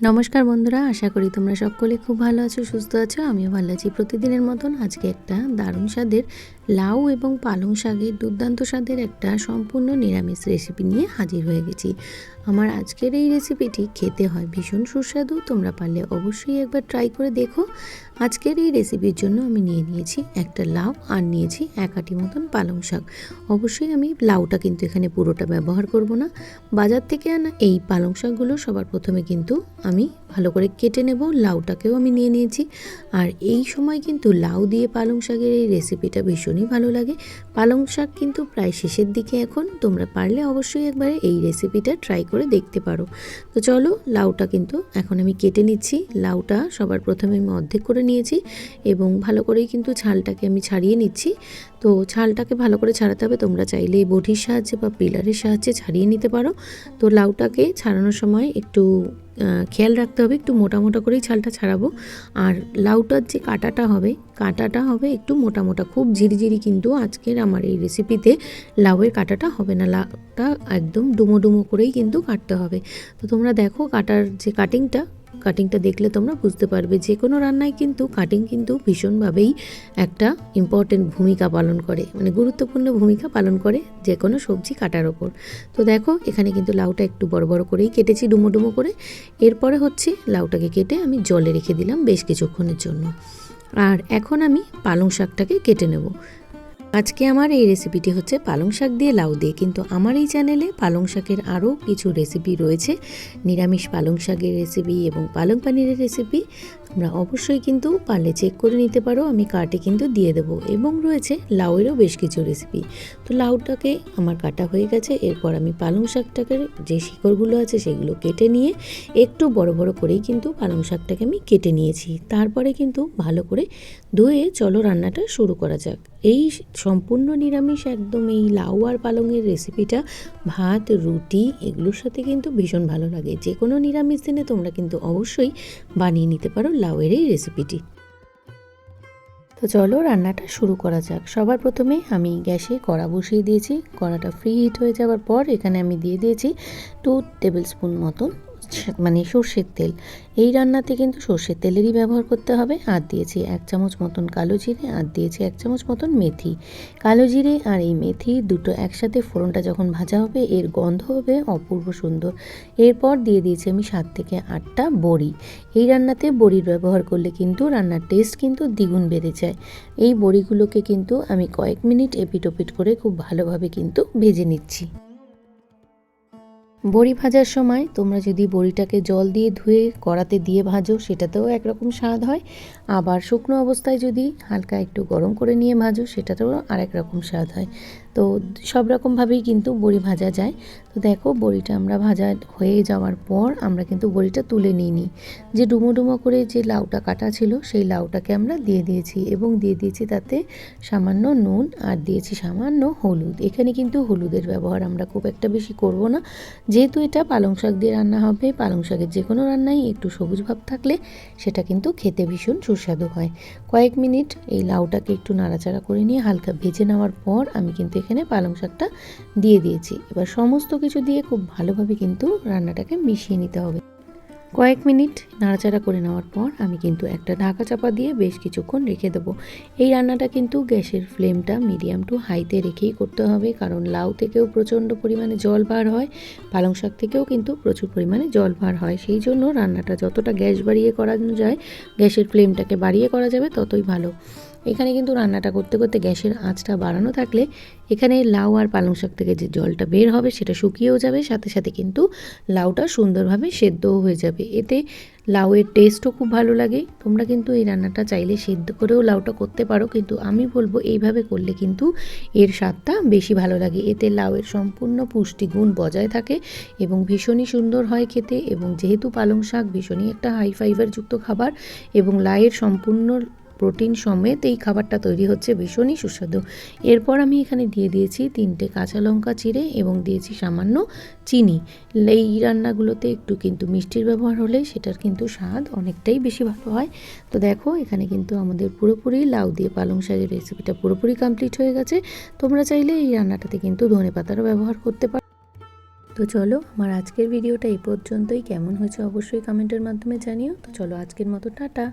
নমস্কার বন্ধুরা, আশা করি তোমরা সকলে খুব ভালো আছো, সুস্থ আছো, আমিও ভালো আছি। প্রতিদিনের মতন আজকে একটা দারুণ স্বাদের লাউ এবং পালং শাকের দুর্দান্ত স্বাদের একটা সম্পূর্ণ নিরামিষ রেসিপি নিয়ে হাজির হয়ে গেছি। আমার আজকের এই রেসিপিটি খেতে হয় ভীষণ সুস্বাদু, তোমরা পারলে অবশ্যই একবার ট্রাই করে দেখো। আজকের এই রেসিপির জন্য আমি নিয়ে নিয়েছি একটা লাউ আর নিয়েছি এক আটি মতন পালং শাক। অবশ্যই আমি লাউটা কিন্তু এখানে পুরোটা ব্যবহার করব না। বাজার থেকে আনা এই পালং শাকগুলো সবার প্রথমে কিন্তু আমি ভালো করে কেটে নেব। লাউটাকেও আমি নিয়ে নিয়েছি। আর এই সময় কিন্তু লাউ দিয়ে পালং শাকের এই রেসিপিটা ভীষণই ভালো লাগে। পালং শাক কিন্তু প্রায় শেষের দিকে এখন। তোমরা পারলে অবশ্যই একবারে এই রেসিপিটা ট্রাই করে দেখতে পারো। তো চলো, লাউটা কিন্তু এখন আমি কেটে নিচ্ছি। লাউটা সবার প্রথমে আমি অর্ধেক করে নিয়েছি এবং ভালো করেই কিন্তু ছালটাকে আমি ছাড়িয়ে নিচ্ছি। তো ছালটাকে ভালো করে ছাড়াতে হবে। তোমরা চাইলে বটির সাহায্যে বা পিলারের সাহায্যে ছাড়িয়ে নিতে পারো। তো লাউটাকে ছাড়ানোর সময় একটু খেয়াল রাখতে হবে একটু মোটা মোটা করেই ছালটা ছাড়াবো। আর লাউটার যে কাটাটা হবে কাটাটা হবে একটু মোটা মোটা, খুব ঝিরিঝিরি কিন্তু আজকের আমার এই রেসিপিতে লাউয়ের কাটাটা হবে না। লাউটা একদম ডুমো ডুমো করেই কিন্তু কাটতে হবে। তো তোমরা দেখো কাটার যে কাটিংটা কাটিংটা দেখলে তোমরা বুঝতে পারবে যে কোনো রান্নায় কিন্তু কাটিং কিন্তু ভীষণভাবেই একটা ইম্পর্টেন্ট ভূমিকা পালন করে মানে গুরুত্বপূর্ণ ভূমিকা পালন করে যে কোনো সবজি কাটার ওপর। তো দেখো, এখানে কিন্তু লাউটা একটু বড় বড় করেই কেটেছি, ডুমো ডুমো করে। এরপরে হচ্ছে লাউটাকে কেটে আমি জলে রেখে দিলাম বেশ কিছুক্ষণের জন্য। আর এখন আমি পালং শাকটাকে কেটে নেব। আজকে আমার এই রেসিপিটি হচ্ছে পালং শাক দিয়ে লাউ দিয়ে, কিন্তু আমার এই চ্যানেলে পালং শাকের আরও কিছু রেসিপি রয়েছে। নিরামিষ পালং শাকের রেসিপি এবং পালং পানিরের রেসিপি তোমরা অবশ্যই কিন্তু পারলে চেক করে নিতে পারো, আমি কাটে কিন্তু দিয়ে দেবো। এবং রয়েছে লাউয়েরও বেশ কিছু রেসিপি তো লাউটাকে আমার কাটা হয়ে গেছে, এরপর আমি পালং শাকটাকে যে শিকড়গুলো আছে সেগুলো কেটে নিয়ে একটু বড় বড় করেই কিন্তু পালং শাকটাকে আমি কেটে নিয়েছি। তারপরে কিন্তু ভালো করে ধুয়ে চলো রান্নাটা শুরু করা যাক। এই সম্পূর্ণ নিরামিষ একদম এই লাউ আর পালংয়ের রেসিপিটা ভাত, রুটি, এগুলোর সাথে কিন্তু ভীষণ ভালো লাগে। যে কোনো নিরামিষ দিনে তোমরা কিন্তু অবশ্যই বানিয়ে নিতে পারো লাউয়ের এই রেসিপিটি তো চলো রান্নাটা শুরু করা যাক। সবার প্রথমে আমি গ্যাসে কড়া বসিয়ে দিয়েছি। কড়াটা ফ্রি হিট হয়ে যাওয়ার পর এখানে আমি দিয়ে দিয়েছি টু টেবিল স্পুন মতন মানে সর্ষের তেল। এই রান্নাতে কিন্তু সর্ষের তেলেরই ব্যবহার করতে হবে। আর দিয়েছি এক চামচ মতন কালো জিরে, আর দিয়েছি এক চামচ মতন মেথি। কালো জিরে আর এই মেথি দুটো একসাথে ফোড়নটা যখন ভাজা হবে, এর গন্ধ হবে অপূর্ব সুন্দর। এরপর দিয়ে দিয়েছি আমি সাত থেকে আটটা বড়ি। এই রান্নাতে বড়ির ব্যবহার করলে কিন্তু রান্নার টেস্ট কিন্তু দ্বিগুণ বেড়ে যায়। এই বড়িগুলোকে কিন্তু আমি কয়েক মিনিট এপিট ওপিট করে খুব ভালোভাবে কিন্তু ভেজে নিচ্ছি। বড়ি ভাজার সময় তোমরা যদি বড়িটাকে জল দিয়ে ধুয়ে কড়াতে দিয়ে ভাজো, সেটাতেও একরকম স্বাদ হয়। আবার শুকনো অবস্থায় যদি হালকা একটু গরম করে নিয়ে ভাজো, সেটাতেও আরেক রকম স্বাদ হয়। তো সব রকমভাবেই কিন্তু বড়ি ভাজা যায়। তো দেখো বড়িটা আমরা ভাজা হয়ে যাওয়ার পর আমরা কিন্তু বড়িটা তুলে নিই নি যে ডুমো ডুমো করে যে লাউটা কাটা ছিল সেই লাউটাকে আমরা দিয়ে দিয়েছি এবং দিয়ে দিয়েছি তাতে সামান্য নুন আর দিয়েছি সামান্য হলুদ। এখানে কিন্তু হলুদের ব্যবহার আমরা খুব একটা বেশি করব না। যেহেতু এটা পালং শাক দিয়ে রান্না হবে, পালং শাকের যে কোনো রান্নাই একটু সবুজ ভাব থাকলে সেটা কিন্তু খেতে ভীষণ সুস্বাদু হয়। কয়েক মিনিট এই লাউটাকে একটু নাড়াচাড়া করে নিয়ে হালকা ভেজে নেওয়ার পর আমি কিন্তু এখানে পালং শাকটা দিয়ে দিয়েছি। এবার সমস্ত কিছু দিয়ে খুব ভালোভাবে কিন্তু রান্নাটাকে মিশিয়ে নিতে হবে। কয়েক মিনিট নাড়াচাড়া করে নেওয়ার পর আমি কিন্তু একটা ঢাকা চাপা দিয়ে বেশ কিছুক্ষণ রেখে দেবো। এই রান্নাটা কিন্তু গ্যাসের ফ্লেমটা মিডিয়াম টু হাইতে রেখেই করতে হবে, কারণ লাউ থেকেও প্রচণ্ড পরিমাণে জল বার হয়, পালং শাক থেকেও কিন্তু প্রচুর পরিমাণে জল বার হয়। সেই জন্য রান্নাটা যতটা গ্যাস বাড়িয়ে করানো যায়, গ্যাসের ফ্লেমটাকে বাড়িয়ে করা যাবে ততই ভালো। এখানে কিন্তু রান্নাটা করতে করতে গ্যাসের আঁচটা বাড়ানো থাকলে এখানে লাউ আর পালং শাক থেকে যে জলটা বের হবে সেটা শুকিয়েও যাবে, সাথে সাথে কিন্তু লাউটা সুন্দরভাবে সেদ্ধও হয়ে যাবে। এতে লাউয়ের টেস্টও খুব ভালো লাগে। তোমরা কিন্তু এই রান্নাটা চাইলে সেদ্ধ করেও লাউটা করতে পারো, কিন্তু আমি বলব এইভাবে করলে কিন্তু এর স্বাদটা বেশি ভালো লাগে। এতে লাউয়ের সম্পূর্ণ পুষ্টিগুণ বজায় থাকে এবং ভীষণই সুন্দর হয় খেতে এবং যেহেতু পালং শাক ভীষণই একটা হাই ফাইবারযুক্ত খাবার এবং লাউয়ের সম্পূর্ণ প্রোটিন সমেত এই খাবারটা তৈরি হচ্ছে ভীষণই সুস্বাদু। এরপর আমি এখানে দিয়ে দিয়েছি তিনটে কাঁচা লঙ্কা চিড়ে এবং দিয়েছি সামান্য চিনি। এই রান্নাগুলোতে একটু কিন্তু মিষ্টির ব্যবহার হলে সেটার কিন্তু স্বাদ অনেকটাই বেশি ভালো হয়। তো দেখো, এখানে কিন্তু আমাদের পুরোপুরি লাউ দিয়ে পালং শাকের রেসিপিটা পুরোপুরি কমপ্লিট হয়ে গেছে। তোমরা চাইলে এই রান্নাটাতে কিন্তু ধনে পাতারও ব্যবহার করতে পারো তো চলো, আমার আজকের ভিডিওটা এই পর্যন্তই। কেমন হয়েছে অবশ্যই কমেন্টের মাধ্যমে জানিও। তো চলো, আজকের মতো, টাটা।